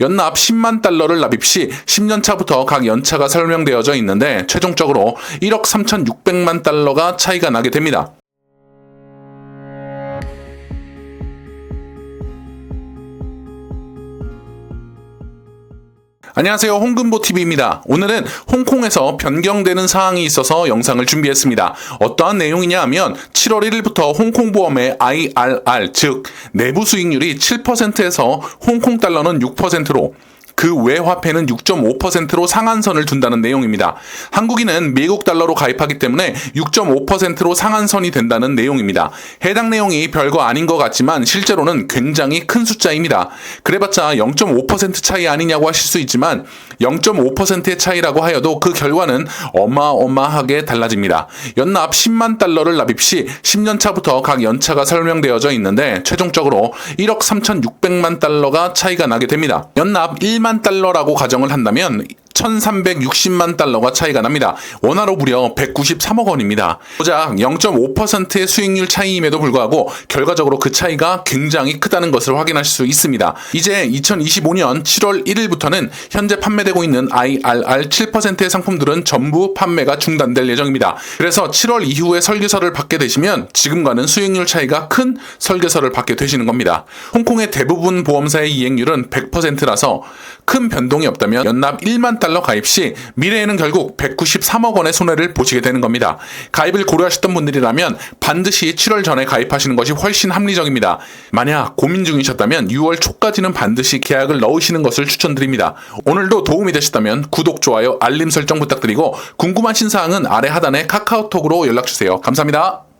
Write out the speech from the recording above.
연납 10만 달러를 납입 시 10년 차부터 각 연차가 설명되어져 있는데 최종적으로 1억 3,600만 달러가 차이가 나게 됩니다. 안녕하세요. 홍금보 TV입니다. 오늘은 홍콩에서 변경되는 사항이 있어서 영상을 준비했습니다. 어떠한 내용이냐 하면 7월 1일부터 홍콩보험의 IRR, 즉 내부 수익률이 7%에서 홍콩 달러는 6%로 그 외 화폐는 6.5%로 상한선을 둔다는 내용입니다. 한국인은 미국 달러로 가입하기 때문에 6.5%로 상한선이 된다는 내용입니다. 해당 내용이 별거 아닌 것 같지만 실제로는 굉장히 큰 숫자입니다. 그래봤자 0.5% 차이 아니냐고 하실 수 있지만 0.5%의 차이라고 하여도 그 결과는 어마어마하게 달라집니다. 연납 10만 달러를 납입 시 10년 차부터 각 연차가 설명되어져 있는데 최종적으로 1억 3,600만 달러가 차이가 나게 됩니다. 연납 1만 달러라고 가정을 한다면 1360만 달러가 차이가 납니다. 원화로 무려 193억 원입니다. 고작 0.5%의 수익률 차이임에도 불구하고 결과적으로 그 차이가 굉장히 크다는 것을 확인하실 수 있습니다. 이제 2025년 7월 1일부터는 현재 판매되고 있는 IRR 7%의 상품들은 전부 판매가 중단될 예정입니다. 그래서 7월 이후에 설계서를 받게 되시면 지금과는 수익률 차이가 큰 설계서를 받게 되시는 겁니다. 홍콩의 대부분 보험사의 이행률은 100%라서 큰 변동이 없다면 연납 1만 달러 가입 시 미래에는 결국 193억 원의 손해를 보시게 되는 겁니다. 가입을 고려하셨던 분들이라면 반드시 7월 전에 가입하시는 것이 훨씬 합리적입니다. 만약 고민 중이셨다면 6월 초까지는 반드시 계약을 넣으시는 것을 추천드립니다. 오늘도 도움이 되셨다면 구독, 좋아요, 알림 설정 부탁드리고 궁금하신 사항은 아래 하단에 카카오톡으로 연락주세요. 감사합니다.